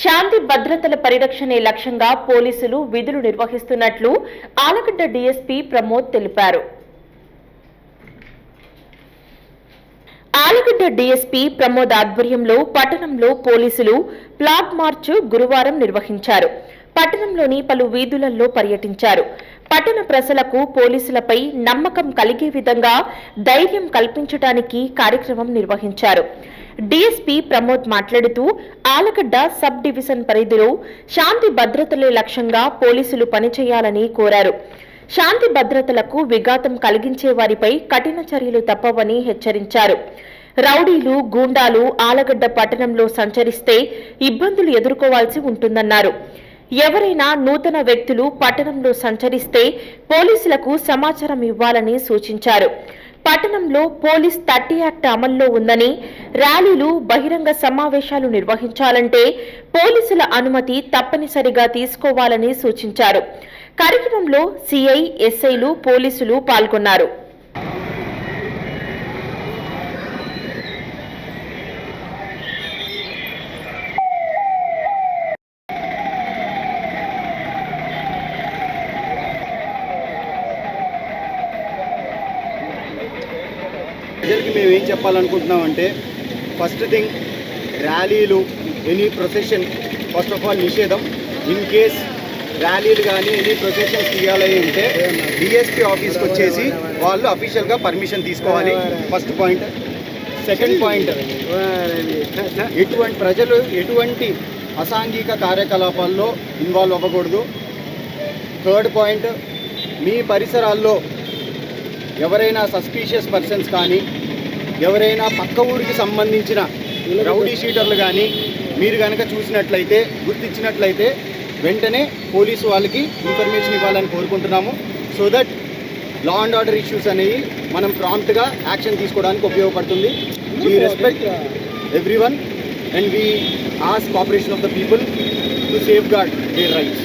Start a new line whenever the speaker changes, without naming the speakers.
శాంతి భద్రతల పరిరక్షణే లక్ష్యంగా పోలీసులు విధులు నిర్వహిస్తున్నట్లు ఆలగడ్డ డీఎస్పీ ప్రమోద్ తెలిపారు. ఆలగడ్డ డీఎస్పీ ప్రమోద్ ఆధ్వర్యంలో పట్టణంలో పోలీసులు ప్లాగ్ మార్చ్ గురువారం నిర్వహించారు. పట్టణంలోని పలు వీధులలో పర్యటించారు. పట్టణ ప్రజలకు పోలీసులపై నమ్మకం కలిగే విధంగా ధైర్యం కల్పించడానికి కార్యక్రమం నిర్వహించారు. డీఎస్పీ ప్రమోద్ మాట్లాడుతూ ఆలగడ్డ సబ్ డివిజన్ పరిధిలో శాంతి భద్రతలే లక్ష్యంగా పోలీసులు పనిచేయాలని కోరారు. శాంతి భద్రతలకు విఘాతం కలిగించే వారిపై కఠిన చర్యలు తప్పవని హెచ్చరించారు. రౌడీలు గూండాలు ఆలగడ్డ పట్టణంలో సంచరిస్తే ఇబ్బందులు ఎదుర్కోవాల్సి ఉంటుందన్నారు. ఎవరైనా నూతన వ్యక్తులు పట్టణంలో సంచరిస్తే పోలీసులకు సమాచారం ఇవ్వాలని సూచించారు. పట్టణంలో పోలీస్ థర్టీ యాక్ట్ అమల్లో ఉందని ర్యాలీలు బహిరంగ సమావేశాలు నిర్వహించాలంటే పోలీసుల అనుమతి తప్పనిసరిగా తీసుకోవాలని సూచించారు. కార్యక్రమంలో సిఐ ఎస్ఐలు పోలీసులు పాల్గొన్నారు.
ప్రజలకి మేము ఏం చెప్పాలనుకుంటున్నామంటే ఫస్ట్ థింగ్ ర్యాలీలు any procession first of all నిషేధం. ఇన్ కేస్ ర్యాలీలు కానీ ఎనీ ప్రొసెషన్స్ తీయాలి అంటే డిఎస్పీ ఆఫీస్కి వచ్చేసి వాళ్ళు అఫీషియల్గా పర్మిషన్ తీసుకోవాలి. ఫస్ట్ పాయింట్ సెకండ్ పాయింట్ ఎటువంటి ప్రజలు ఎటువంటి అసాంఘిక కార్యకలాపాల్లో ఇన్వాల్వ్ అవ్వకూడదు. థర్డ్ పాయింట్ మీ పరిసరాల్లో ఎవరైనా సస్పీషియస్ పర్సన్స్ కానీ ఎవరైనా పక్క ఊరికి సంబంధించిన రౌడీ షీటర్లు కానీ మీరు కనుక చూసినట్లయితే గుర్తించినట్లయితే వెంటనే పోలీసు వాళ్ళకి ఇన్ఫర్మేషన్ ఇవ్వాలని కోరుకుంటున్నాము. So that law and order issues అనేవి మనం ప్రాంప్ట్గా యాక్షన్ తీసుకోవడానికి ఉపయోగపడుతుంది. We respect everyone and we ask cooperation of the people to safeguard their rights